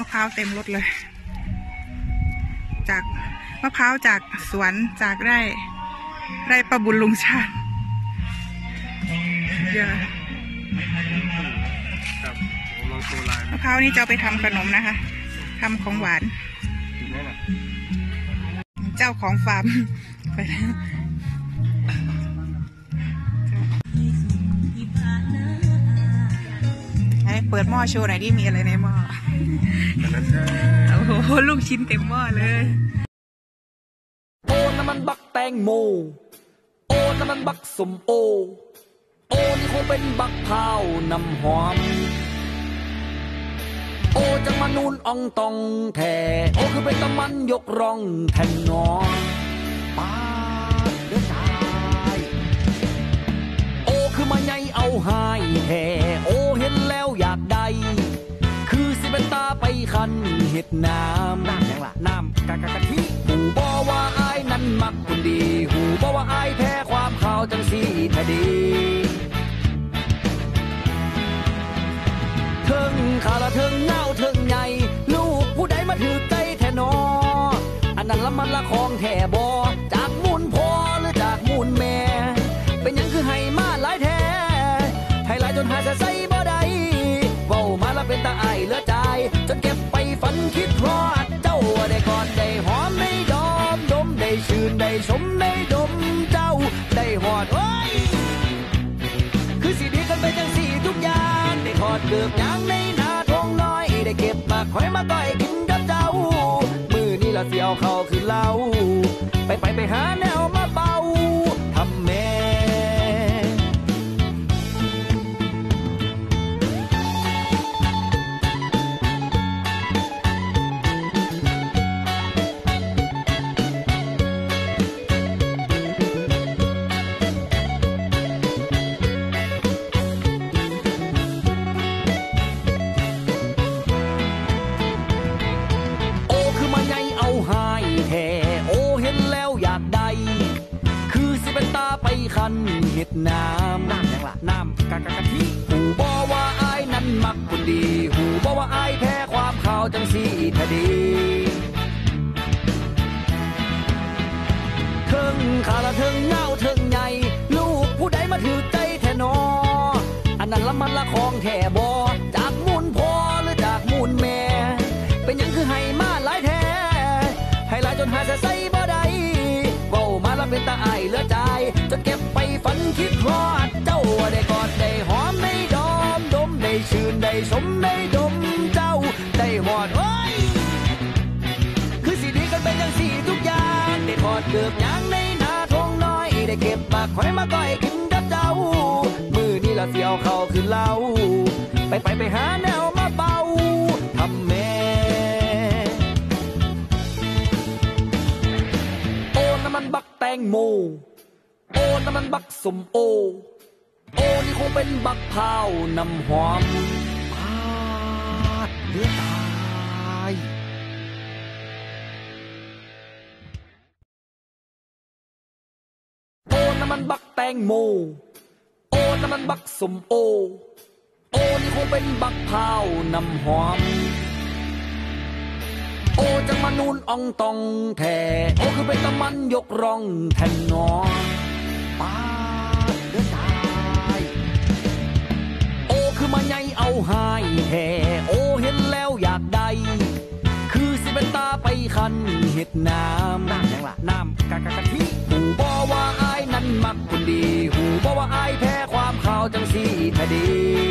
มะพร้าวเต็มรถเลย จากมะพร้าวจากสวนจากไร่ไร่ประบุญลุงชาติเยอะมะพร้าวนี่จะเอาไปทำขนมนะคะทำของหวาน เจ้าของฟาร์มไปแล้วไหนเปิดหม้อโชว์หน่อยดิมีอะไรในหม้อ โอ้โห ลูกชิ้นเต็มหม้อเลย โอ้น้ำมันบักแตงโม โอ้น้ำมันบักสมโอ โอ้นี่คงเป็นบักพร้าน้ำหอม โอ้จังมานูนอองตองแท่โอ้คือเป็นตะมันยกร่องแทนนอป้าเดือดตาย โอ้คือมาใหญ่เอาหายแท่ ไปคันเห็ดน้ำน้ำยังล่ะน้ำกะกะกะทิหูบอว่าอายนั้นมักคนดี หูบอว่าอายแพ้ความข่าวจังสีทะดีเทิงขาละเทิงเงาเทิงใหญ่ลูกผู้ใดมาถือใจแท่นออันนั้นละมันละของแท่บอจากมูลพ่อหรือจากมูลแม่ เป็นหยังคือให้มาหลายแท้ให้หลายจนหาจะใส่ สมไมได้ดมเจ้าได้หอดโอ้ยคือสีดีกันไปจังสีทุกอย่างได้ทอดเกือบยางในนาทงน้อยได้เก็บมาคอยมาต่อยกินกับเจ้ามือนี่ละเสียวเขาคือเล่าไปไปไปหาแนวมาาไปคันเห็ดน้ำน้ำยังล่ะน้ำกะกะกะทิหูบอว่าอายนั้นมักคนดี หูบอว่าอายแพ้ความข่าวจังสีทะดีเทิงขาละเทิงเงาเทิงใหญ่ลูกผู้ใดมาถือใจแท่นออันนั้นละมันละของแท่บอ ชื่นได้ชมได้ดมเจ้าได้หอดโอ้ยคือสีดีกันเป็นอย่างสีทุกอย่างได้ทอดเกือบยางในนาทงน้อยได้เก็บมาคอยมาก้อยกินกับเจ้า มือนี่ละเสียวเขาคือเล้าไปไปไปหาแนวมาเบาทำแม่โอ้น้ำมันบักแตงโมโอ้น้ำมันบักสมโอโอ้นี่คงเป็นบักพร้าวน้ำหอม มันบักแตงโม โอ้น้ำมันบักสมโอ โอ้นี่คงเป็นบักพร้าวน้ำหอม โอ้จังมานูนอองตองแท่โอ้คือเป็นตะมันยกร่องแทนนอป้าเดือดตายโอ้คือมาใหญ่เอาหายแท่โอ้เห็นแล้วอยากได้คือสิเป็นตาไปคันเห็ดน้ำน้ำยังล่ะน้ำกะกะกะทิ ว่าอายแพ้ความข่าจังสีทดี